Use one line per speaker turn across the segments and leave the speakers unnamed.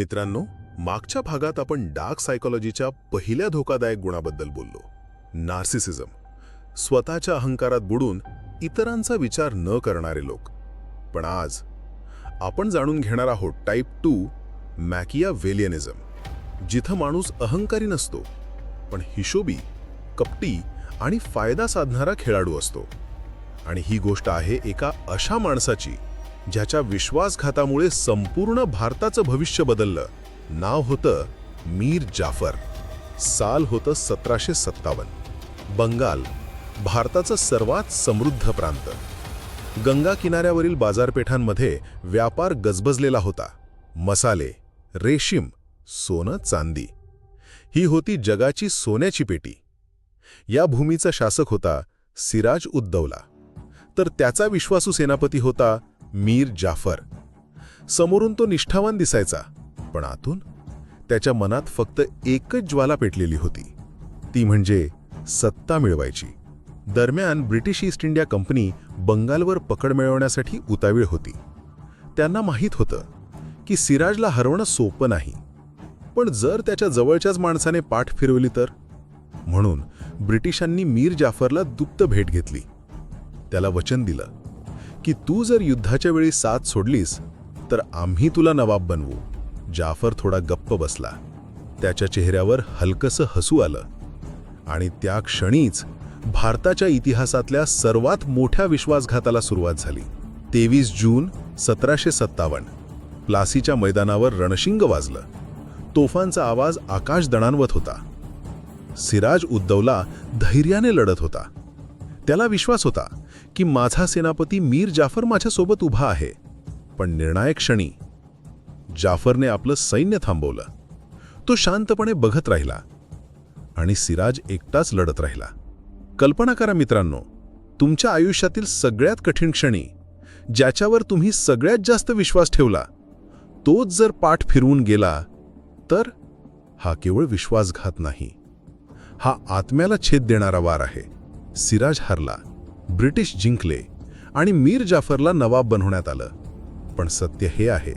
मित्रांनो मागच्या भागात आपण डार्क सायकोलॉजीच्या पहिल्या धोकादायक गुणाबद्दल बोललो. नार्सिसिझम. स्वतःच्या अहंकारात बुडून इतरांचा विचार न करणारे लोक. पण आज आपण जाणून घेणार आहोत टाईप टू मॅकिया वेलियनिझम जिथं माणूस अहंकारी नसतो पण हिशोबी कपटी आणि फायदा साधणारा खेळाडू असतो. आणि ही गोष्ट आहे एका अशा माणसाची ज्याच्या विश्वासघातामुळे संपूर्ण भारताचं भविष्य बदललं. नाव होतं मीर जाफर. साल होतं सतराशे सत्तावन्न. बंगाल भारताचं सर्वात समृद्ध प्रांत. गंगा किनाऱ्यावरील बाजारपेठांमध्ये व्यापार गजबजलेला होता. मसाले रेशीम सोनं चांदी. ही होती जगाची सोन्याची पेटी. या भूमीचा शासक होता सिराज उद्दौला. तर त्याचा विश्वासू सेनापती होता मीर जाफर. समोरून तो निष्ठावान दिसायचा पण आतून त्याच्या मनात फक्त एकच ज्वाला पेटलेली होती. ती म्हणजे सत्ता मिळवायची. दरम्यान ब्रिटिश ईस्ट इंडिया कंपनी बंगालवर पकड मिळवण्यासाठी उतावीळ होती. त्यांना माहीत होतं की सिराजला हरवणं सोपं नाही. पण जर त्याच्या जवळच्याच माणसाने पाठ फिरवली तर? म्हणून ब्रिटिशांनी मीर जाफरला दुप्त भेट घेतली. त्याला वचन दिलं की तू जर युद्धाच्या वेळी साथ सोडलीस तर आम्ही तुला नवाब बनवू. जाफर थोडा गप्प बसला. त्याच्या चेहऱ्यावर हलकसं हसू आलं. आणि त्या क्षणीच भारताच्या इतिहासातल्या सर्वात मोठ्या विश्वासघाताला सुरुवात झाली. तेवीस जून सतराशे सत्तावन्न. प्लासीच्या मैदानावर रणशिंग वाजलं. तोफांचा आवाज आकाश दणाणवत होता. सिराज उद्दवला धैर्याने लढत होता. त्याला विश्वास होता. की माझा सेनापती मीर जाफर माझ्यासोबत उभा आहे. पण निर्णायक क्षणी जाफरने आपलं सैन्य थांबवलं. तो शांतपणे बघत राहिला आणि सिराज एकटाच लढत राहिला. कल्पना करा मित्रांनो तुमच्या आयुष्यातील सगळ्यात कठीण क्षणी ज्याच्यावर तुम्ही सगळ्यात जास्त विश्वास ठेवला तोच जर पाठ फिरवून गेला तर हा केवळ विश्वासघात नाही. हा आत्म्याला छेद देणारा वार आहे. सिराज हरला. ब्रिटिश जिंकले आणि मीर जाफरला नवाब बनवण्यात आलं. पण सत्य हे आहे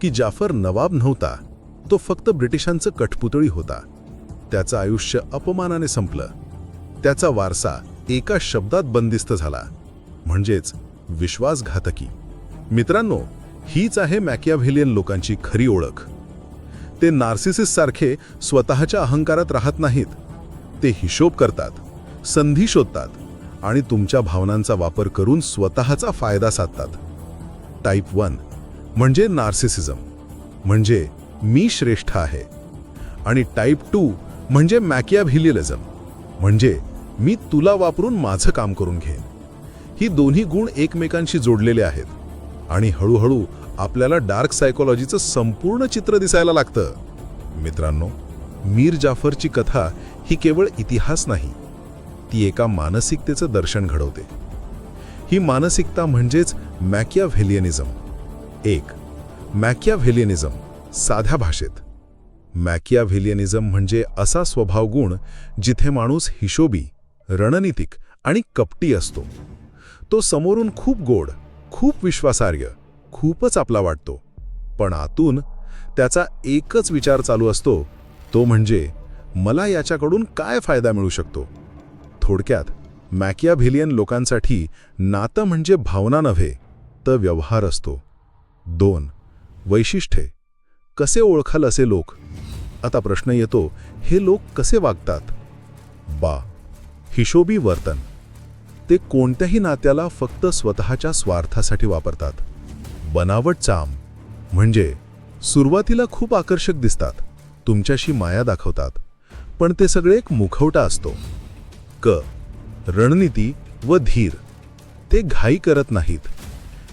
की जाफर नवाब नव्हता तो फक्त ब्रिटिशांचं कठपुतळी होता. त्याचं आयुष्य अपमानाने संपलं. त्याचा वारसा एका शब्दात बंदिस्त झाला म्हणजेच विश्वासघातकी. मित्रांनो हीच आहे मॅकियाव्हेलियन लोकांची खरी ओळख. ते नार्सिसिस सारखे स्वतःच्या अहंकारात राहत नाहीत. ते हिशोब करतात संधी शोधतात आणि तुमच्या भावनांचा वापर करून स्वतःचा फायदा साधतात. टाईप वन म्हणजे नार्सिसिझम म्हणजे मी श्रेष्ठ आहे. आणि टाईप टू म्हणजे मॅकियाभिलिलिझम म्हणजे मी तुला वापरून माझं काम करून घेईन. ही दोन्ही गुण एकमेकांशी जोडलेले आहेत. आणि हळूहळू आपल्याला डार्क सायकोलॉजीचं संपूर्ण चित्र दिसायला लागतं. मित्रांनो मीर जाफरची कथा ही केवळ इतिहास नाही ती एका मानसिकतेचं दर्शन घडवते. ही मानसिकता म्हणजेच मॅकियाव्हेलियनिझम. एक मॅकियाव्हेलियनिझम साध्या भाषेत. मॅकियाव्हेलियनिझम म्हणजे असा स्वभावगुण जिथे माणूस हिशोबी रणनीतिक आणि कपटी असतो. तो समोरून खूप गोड खूप विश्वासार्ह खूपच आपला वाटतो. पण आतून त्याचा एकच विचार चालू असतो तो म्हणजे मला याच्याकडून काय फायदा मिळू शकतो? थोडक्यात मॅकियाव्हेलियन लोकांसाठी नातं म्हणजे भावना नव्हे तर व्यवहार असतो. दोन वैशिष्ट्ये. कसे ओळखाल असे लोक? आता प्रश्न येतो हे लोक कसे वागतात? बा हिशोबी वर्तन. ते कोणत्याही नात्याला फक्त स्वतःच्या स्वार्थासाठी वापरतात. बनावट चाम म्हणजे सुरुवातीला खूप आकर्षक दिसतात तुमच्याशी माया दाखवतात पण ते सगळे एक मुखवटा असतो. क रणनीती व धीर ते घाई करत नाहीत.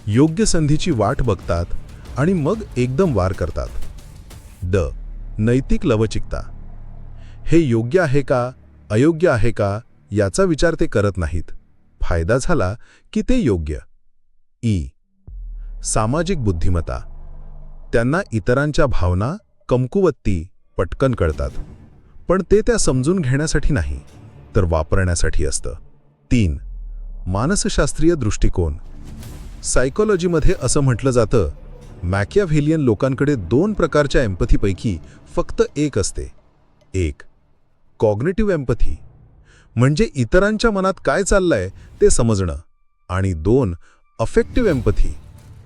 योग्य संधीची वाट बघतात आणि मग एकदम वार करतात. ड नैतिक लवचिकता. हे योग्य आहे का अयोग्य आहे का याचा विचार ते करत नाहीत. फायदा झाला की ते योग्य. ई. सामाजिक बुद्धिमत्ता. त्यांना इतरांच्या भावना कमकुवत्ती पटकन कळतात. पण ते त्या समजून घेण्यासाठी नाही. तर वापरण्यासाठी असतं. तीन मानसशास्त्रीय दृष्टिकोन. सायकोलॉजीमध्ये असं म्हटलं जातं मॅकियाव्हेलियन लोकांकडे दोन प्रकारच्या एम्पथीपैकी फक्त एक असते. एक कॉग्नेटिव्ह एम्पथी म्हणजे इतरांच्या मनात काय चाललंय ते समजणं. आणि दोन अफेक्टिव्ह एम्पथी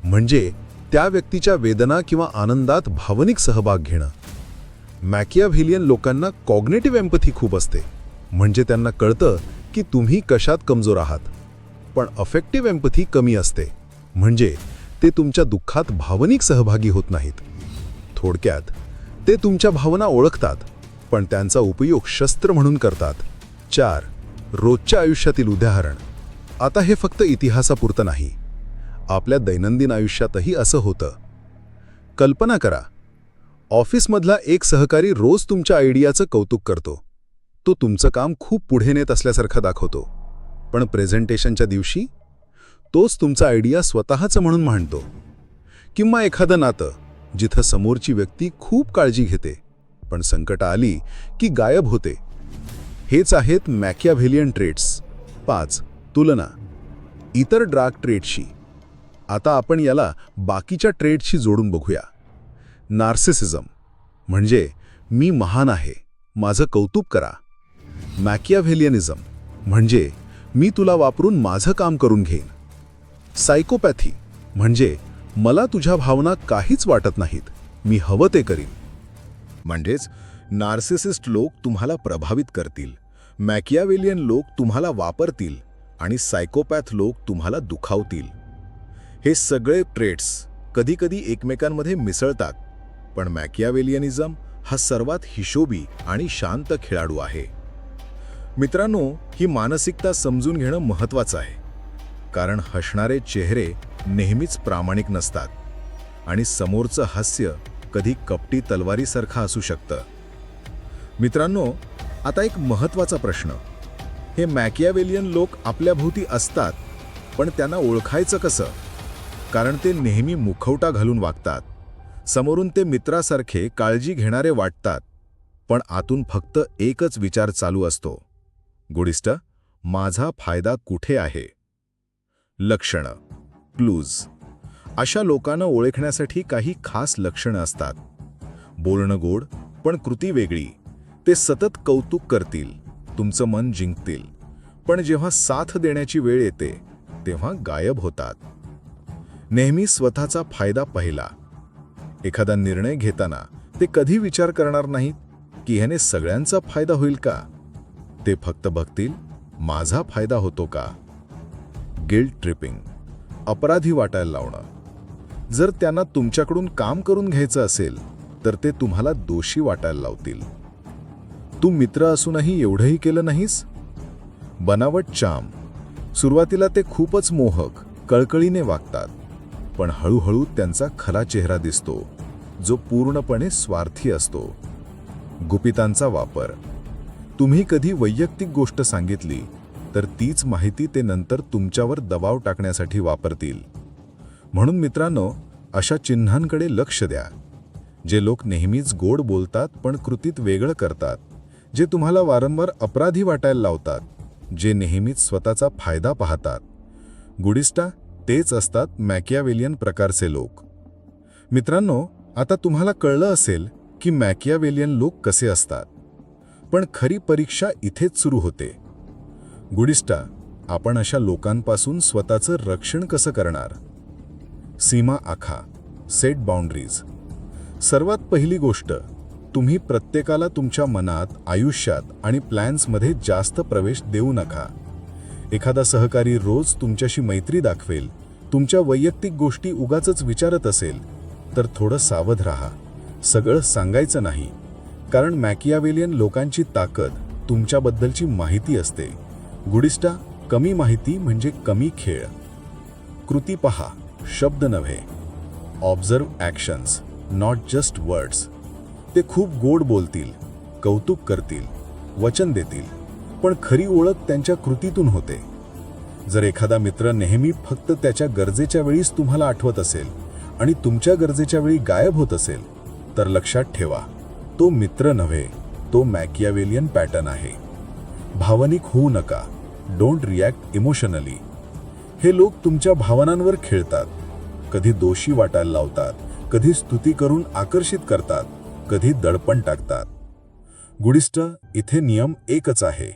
म्हणजे त्या व्यक्तीच्या वेदना किंवा आनंदात भावनिक सहभाग घेणं. मॅकियाव्हेलियन लोकांना कॉग्नेटिव्ह एम्पथी खूप असते. म्हणजे त्यांना कळतं की तुम्ही कशात कमजोर आहात. पण अफेक्टिव्ह एम्पथी कमी असते. म्हणजे ते तुमच्या दुःखात भावनिक सहभागी होत नाहीत. थोडक्यात ते तुमच्या भावना ओळखतात पण त्यांचा उपयोग शस्त्र म्हणून करतात. चार रोजच्या आयुष्यातील उदाहरण. आता हे फक्त इतिहासापुरतं नाही. आपल्या दैनंदिन आयुष्यातही असं होतं. कल्पना करा. ऑफिसमधला एक सहकारी रोज तुमच्या आयडियाचं कौतुक करतो. तो तुमचं काम खूप पुढे नेत असल्यासारखा दाखवतो. पण प्रेझेंटेशनच्या दिवशी तोच तुमचा आयडिया स्वतःचं म्हणून मांडतो. किंवा एखादं नातं जिथं समोरची व्यक्ती खूप काळजी घेते पण संकट आली की गायब होते. हेच आहेत मॅकियाव्हेलियन ट्रेट्स. पाच तुलना. इतर ड्राग ट्रेटशी आता आपण याला बाकीच्या ट्रेटशी जोडून बघूया. नार्सिसिझम. म्हणजे मी महान आहे. माझं कौतुक करा. मॅकियाव्हेलियनिझम म्हणजे मी तुला वापरून माझं काम करून घेईन. सायकोपॅथी म्हणजे मला तुझ्या भावना काहीच वाटत नाहीत. मी हवं ते करीन.
म्हणजेच नार्सिसिस्ट लोक तुम्हाला प्रभावित करतील. मॅकियावेलियन लोक तुम्हाला वापरतील आणि सायकोपॅथ लोक तुम्हाला दुखावतील. हे सगळे ट्रेट्स कधीकधी एकमेकांमध्ये मिसळतात पण मॅकियावेलियनिझम हा सर्वात हिशोबी आणि शांत खेळाडू आहे. मित्रांनो ही मानसिकता समजून घेणं महत्त्वाचं आहे. कारण हसणारे चेहरे नेहमीच प्रामाणिक नसतात. आणि समोरचं हास्य कधी कपटी तलवारीसारखं असू शकतं. मित्रांनो आता एक महत्त्वाचा प्रश्न. हे मॅकियावेलियन लोक आपल्याभोवती असतात पण त्यांना ओळखायचं कसं? कारण ते नेहमी मुखवटा घालून वागतात. समोरून ते मित्रासारखे काळजी घेणारे वाटतात. पण आतून फक्त एकच विचार चालू असतो. गुडिस्ट माझा फायदा कुठे आहे? लक्षणं. क्लूज. अशा लोकांना ओळखण्यासाठी काही खास लक्षणं असतात. बोलणं गोड पण कृती वेगळी. ते सतत कौतुक करतील. तुमचं मन जिंकतील. पण जेव्हा साथ देण्याची वेळ येते तेव्हा गायब होतात. नेहमी स्वतःचा फायदा पहिला. एखादा निर्णय घेताना ते कधी विचार करणार नाहीत? की ह्याने सगळ्यांचा फायदा होईल का? ते फक्त बघतील माझा फायदा होतो का? गिल्ट ट्रिपिंग अपराधी वाटायला लावणं. जर त्यांना तुमच्याकडून काम करून घ्यायचं असेल तर ते तुम्हाला दोषी वाटायला लावतील. तू मित्र असूनही एवढंही केलं नाहीस? बनावट चाम. सुरुवातीला ते खूपच मोहक कळकळीने वागतात. पण हळूहळू त्यांचा खरा चेहरा दिसतो जो पूर्णपणे स्वार्थी असतो. गुपितांचा वापर. तुम्ही कधी वैयक्तिक गोष्ट सांगितली तर तीच माहिती ते नंतर तुमच्यावर दबाव टाकण्यासाठी वापरतील. म्हणून मित्रांनो अशा चिन्हांकडे लक्ष द्या. जे लोक नेहमीच गोड बोलतात पण कृतीत वेगळं करतात जे तुम्हाला वारंवार अपराधी वाटायला लावतात जे नेहमीच स्वतःचा फायदा पाहतात. गुडिस्टा तेच असतात मॅकियावेलियन प्रकारचे लोक. मित्रांनो आता तुम्हाला कळलं असेल की मॅकियावेलियन लोक कसे असतात. पण खरी परीक्षा इथेच सुरू होते. गुडिस्टा आपण अशा लोकांपासून स्वतःचं रक्षण कसं करणार? सीमा आखा सेट बाउंड्रीज. सर्वात पहिली गोष्ट तुम्ही प्रत्येकाला तुमच्या मनात आयुष्यात आणि प्लॅन्समध्ये जास्त प्रवेश देऊ नका. एखादा सहकारी रोज तुमच्याशी मैत्री दाखवेल तुमच्या वैयक्तिक गोष्टी उगाच विचारत असेल तर थोडं सावध राहा. सगळं सांगायचं नाही. कारण मॅकियावेलियन लोकांची ताकद तुमच्याबद्दलची माहिती असते. गुडिस्टा कमी माहिती म्हणजे कमी खेळ. कृती पहा शब्द नव्हे. Observe actions not just words ते खूप गोड बोलतील कौतुक करतील वचन देतील पण खरी ओळख त्यांच्या कृतीतून होते. जर एखादा मित्र नेहमी फक्त त्याच्या गरजेच्या वेळीच तुम्हाला आठवत असेल आणि तुमच्या गरजेच्या वेळी गायब होत असेल तर लक्षात ठेवा. तो मित्र नव्हे तो मॅकियावेलियन पॅटर्न आहे. भावनिक होऊ नका डोंट रिॲक्ट इमोशनली. हे लोक तुमच्या भावनांवर खेळतात. कधी दोषी वाटायला लावतात कधी स्तुती करून आकर्षित करतात कधी दडपण टाकतात. गुडिस्ट इथे नियम एकच आहे.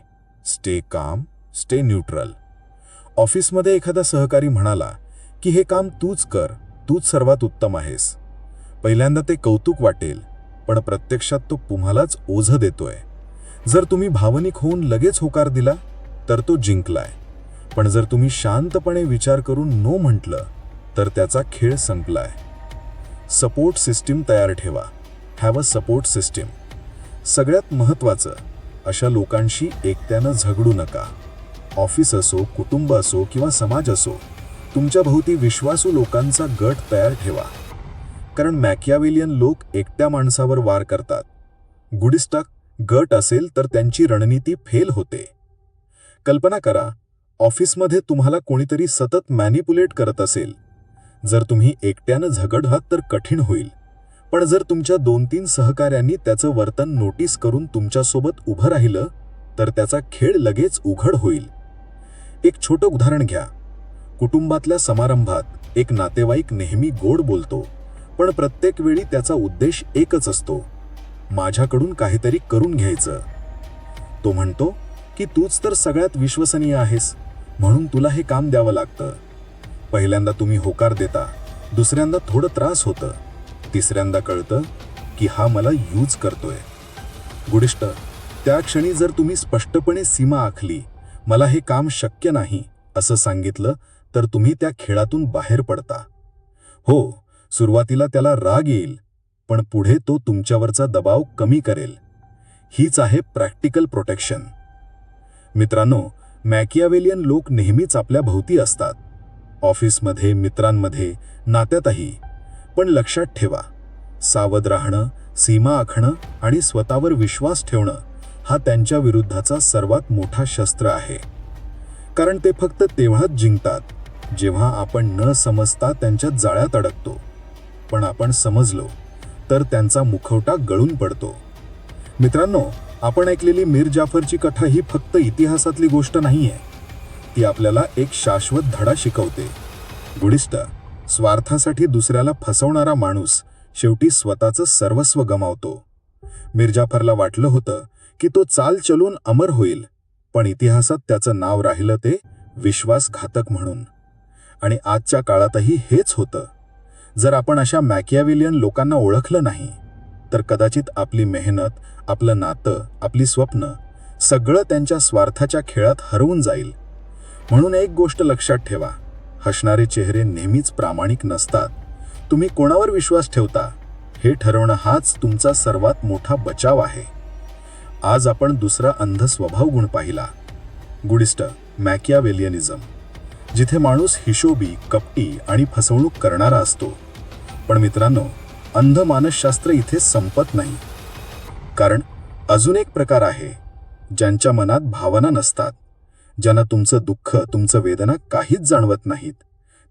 Stay calm stay neutral. ऑफिसमध्ये एखादा सहकारी म्हणाला की हे काम तूच कर तूच सर्वात उत्तम आहेस. पहिल्यांदा ते कौतुक वाटेल. पण प्रत्यक्षात तो तुम्हालाच ओझ देतोय. जर तुम्ही भावनिक होऊन लगेच होकार दिला तर तो जिंकलाय. पण जर तुम्ही शांतपणे विचार करून नो म्हटलं तर त्याचा खेळ संपलाय. सपोर्ट सिस्टीम तयार ठेवा. Have a support system. सगळ्यात महत्त्वाचं अशा लोकांशी एकट्यानं झगडू नका. ऑफिस असो कुटुंब असो किंवा समाज असो तुमच्या भोवती विश्वासू लोकांचा गट तयार ठेवा. कारण मॅकियावेलियन लोक एकट्या माणसावर वार करतात. गुडिस्टक गट असेल तर त्यांची रणनीती फेल होते. कल्पना करा ऑफिसमध्ये तुम्हाला कोणीतरी सतत मॅनिपुलेट करत असेल. जर तुम्ही एकट्यानं झगडहात तर कठीण होईल. पण जर तुमच्या दोन तीन सहकाऱ्यांनी त्याचं वर्तन नोटीस करून तुमच्यासोबत उभं राहिलं तर त्याचा खेळ लगेच उघड होईल. एक छोटं उदाहरण घ्या. कुटुंबातल्या समारंभात एक नातेवाईक नेहमी गोड बोलतो. पण प्रत्येक वेळी त्याचा उद्देश एकच असतो. माझ्याकडून काहीतरी करून घ्यायचं. तो म्हणतो की तूच तर सगळ्यात विश्वसनीय आहेस म्हणून तुला हे काम द्यावं लागतं. पहिल्यांदा तुम्ही होकार देता दुसऱ्यांदा थोडं त्रास होतं. तिसऱ्यांदा कळतं की हा मला यूज करतोय. गुडिष्ट त्या क्षणी जर तुम्ही स्पष्टपणे सीमा आखली मला हे काम शक्य नाही असं सांगितलं तर तुम्ही त्या खेळातून बाहेर पडता. हो सुरुवातीला त्याला राग येईल पण पुढे तो तुमच्यावरचा दबाव कमी करेल. हीच आहे प्रॅक्टिकल प्रोटेक्शन. मित्रांनो मॅकियावेलियन लोक नेहमीच आपल्या भोवती असतात. ऑफिसमध्ये मित्रांमध्ये नात्यातही. पण लक्षात ठेवा सावध राहणं सीमा आखणं आणि स्वतःवर विश्वास ठेवणं हा त्यांच्या विरुद्धाचा सर्वात मोठा शस्त्र आहे. कारण ते फक्त तेव्हाच जिंकतात जेव्हा आपण न समजता त्यांच्या जाळ्यात अडकतो. पण आपण समजलो तर त्यांचा मुखवटा गळून पडतो. मित्रांनो आपण ऐकलेली मीर जाफरची कथा ही फक्त इतिहासातली गोष्ट नाहीये. ती आपल्याला एक शाश्वत धडा शिकवते. गुडिस्ट स्वार्थासाठी दुसऱ्याला फसवणारा माणूस शेवटी स्वतःचं सर्वस्व गमावतो. मिर्जाफरला वाटलं होतं की तो चाल चलून अमर होईल पण इतिहासात त्याचं नाव राहिलं ते विश्वासघातक म्हणून. आणि आजच्या काळातही हेच होतं. जर आपण अशा मॅकियाविलियन लोकांना ओळखलं नाही तर कदाचित आपली मेहनत आपलं नातं आपली स्वप्न सगळं त्यांच्या स्वार्थाच्या खेळात हरवून जाईल. म्हणून एक गोष्ट लक्षात ठेवा हसणारे चेहरे नेहमीच प्रामाणिक नसतात. तुम्ही कोणावर विश्वास ठेवता? हे ठरवणं हाच तुमचा सर्वात मोठा बचाव आहे. आज आपण दुसरा अंध स्वभाव गुण पाहिला. गुडिस्ट मॅकियावेलियनिझम जिथे माणूस हिशोबी कपटी आणि फसवणूक करणारा असतो. पण मित्रांनो अंध मानसशास्त्र इथे संपत नाही. कारण अजून एक प्रकार आहे ज्यांच्या मनात भावना नसतात ज्यांना तुमचं दुःख तुमचं वेदना काहीच जाणवत नाहीत.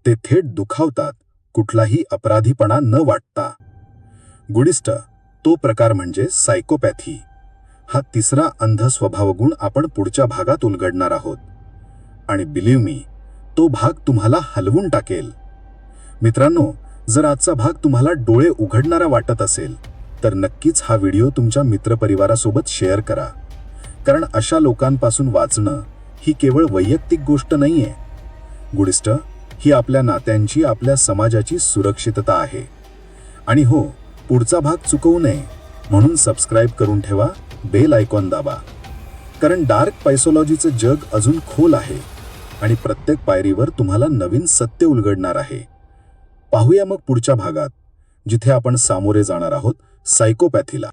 ते थेट दुखावतात कुठलाही अपराधीपणा न वाटता. गुडिस्ट तो प्रकार म्हणजे सायकोपॅथी हा तिसरा अंध स्वभावगुण आपण पुढच्या भागात उलगडणार आहोत. आणि बिलीव्ह मी तो भाग तुम्हाला हलवून टाकेल. मित्रांनो जर आजचा भाग तुम्हाला डोळे उघडणारा वाटत असेल तर नक्कीच हा व्हिडिओ तुमच्या मित्रपरिवारासोबत शेअर करा. कारण अशा लोकांपासून वाचणं ही केवळ वैयक्तिक गोष्ट नाही आहे गुडिस्ट ही आपल्या नात्यांची आपल्या समाजाची सुरक्षितता आहे. आणि हो पुढचा भाग चुकवू नये म्हणून सबस्क्राईब करून ठेवा बेल आयकॉन दाबा. कारण डार्क पायसोलॉजीचं जग अजून खोल आहे आणि प्रत्येक पायरीवर तुम्हाला नवीन सत्य उलगडणार आहे. पाहूया मग पुढच्या भागात जिथे आपण सामोरे जाणार आहोत सायकोपॅथीला